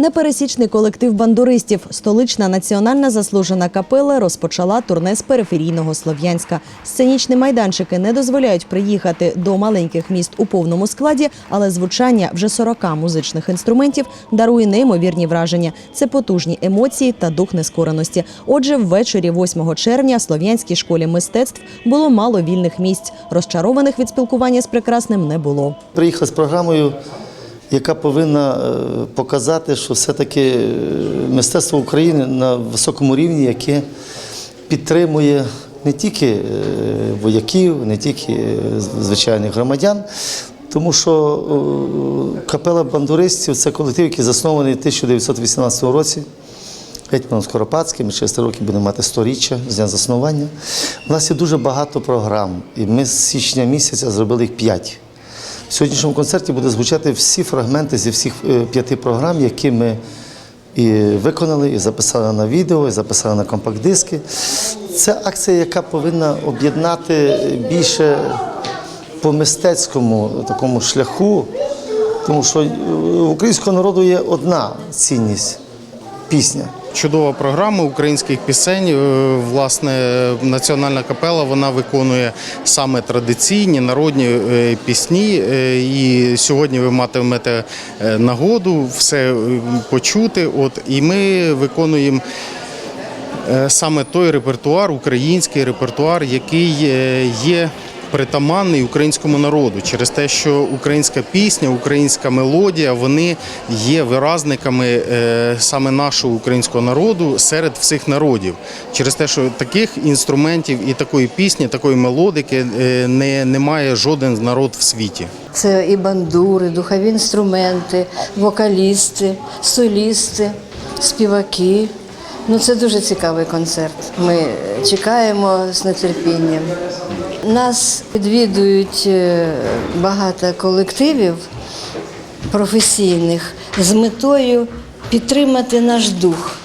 Непересічний колектив бандуристів, столична національна заслужена капела розпочала турне з периферійного Слов'янська. Сценічні майданчики не дозволяють приїхати до маленьких міст у повному складі, але звучання вже 40 музичних інструментів дарує неймовірні враження. Це потужні емоції та дух нескореності. Отже, ввечері 8 червня в Слов'янській школі мистецтв було мало вільних місць. Розчарованих від спілкування з прекрасним не було. Приїхали з програмою, яка повинна е, показати, що все-таки е, мистецтво України на високому рівні, яке підтримує не тільки е, вояків, не тільки звичайних громадян. Тому що капела бандуристів це колектив, який заснований в 1918 році. Гетьманом Скоропадським, ми через три роки будемо мати 100-річчя з дня заснування. У нас є дуже багато програм, і ми з січня місяця зробили їх п'ять. В сьогоднішньому концерті буде звучати всі фрагменти зі всіх е, п'яти програм, які ми і виконали, і записали на відео, і записали на компакт-диски. Це акція, яка повинна об'єднати більше по мистецькому такому шляху, тому що е, у українського народу є одна цінність пісня. Чудова програма українських пісень. Е, Власне, національна капела вона виконує саме традиційні народні е, пісні. Е, І сьогодні ви матимете нагоду все почути. От і ми виконуємо. Саме той репертуар, український репертуар, який є притаманний українському народу, через те, що українська пісня, українська мелодія, вони є виразниками е, саме нашого українського народу серед всіх народів. Через те, що таких інструментів і такої пісні, такої мелодики е, не, не має жоден народ в світі. Це і бандури, духові інструменти, вокалісти, солісти, співаки. Ну, це дуже цікавий концерт. Ми чекаємо з нетерпінням. Нас відвідують е, багато колективів професійних з метою підтримати наш дух,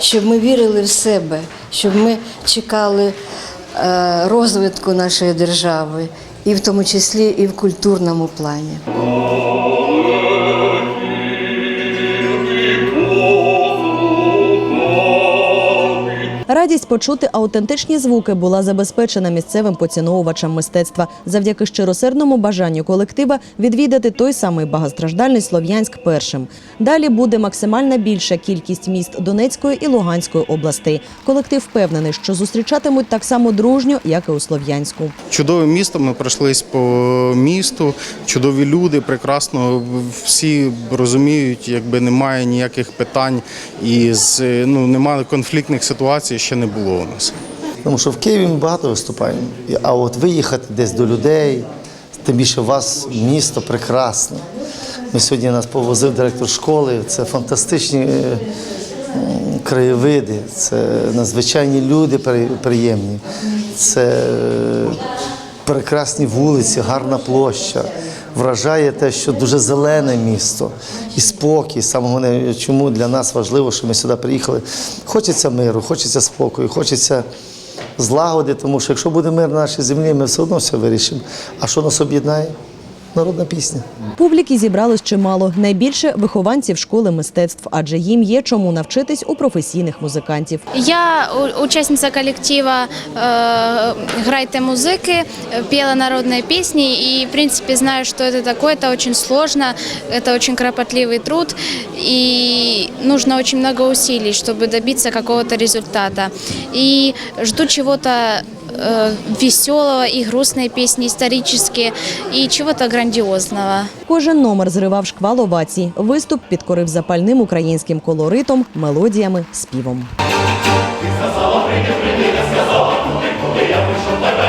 щоб ми вірили в себе, щоб ми чекали е, розвитку нашої держави, і в тому числі і в культурному плані. Радість почути аутентичні звуки була забезпечена місцевим поціновувачам мистецтва завдяки щиросердному бажанню колектива відвідати той самий багатостраждальний Слов'янськ першим. Далі буде максимальна більша кількість міст Донецької і Луганської областей. Колектив впевнений, що зустрічатимуть так само дружньо, як і у Слов'янську. Чудове місто. Ми пройшлись по місту. Чудові люди, прекрасно всі розуміють, якби немає ніяких питань і ну немає конфліктних ситуацій. Ще не було у нас. Тому що в Києві ми багато виступаємо. А от виїхати десь до людей, тим більше у вас місто прекрасне. Ми сьогодні нас повозив директор школи. Це фантастичні е, краєвиди, це надзвичайні люди приємні, це е, прекрасні вулиці, гарна площа. Вражає те, що дуже зелене місто і спокій. Саме головне, чому для нас важливо, що ми сюди приїхали. Хочеться миру, хочеться спокою, хочеться злагоди, тому що якщо буде мир на нашій землі, ми все одно все вирішимо. А що нас об'єднає? Народна пісня. Публіки зібралось чимало. Найбільше вихованців школи мистецтв, адже їм є чому навчитись у професійних музикантів. Я у- участница коллектива э, «Грайте музыки», э, пела народные песни и, в принципе, знаю, что это такое. Это очень сложно, это очень кропотливый труд и нужно очень много усилий, чтобы добиться какого-то результата. И жду чего-то э, веселого и грустные песни, исторические и чего-то грандиозного. Кожен номер зривав шквал овацій. Виступ підкорив запальним українським колоритом, мелодіями, співом. Сказала, прийди, прийди, я сказала, коли, коли я вийшов тебе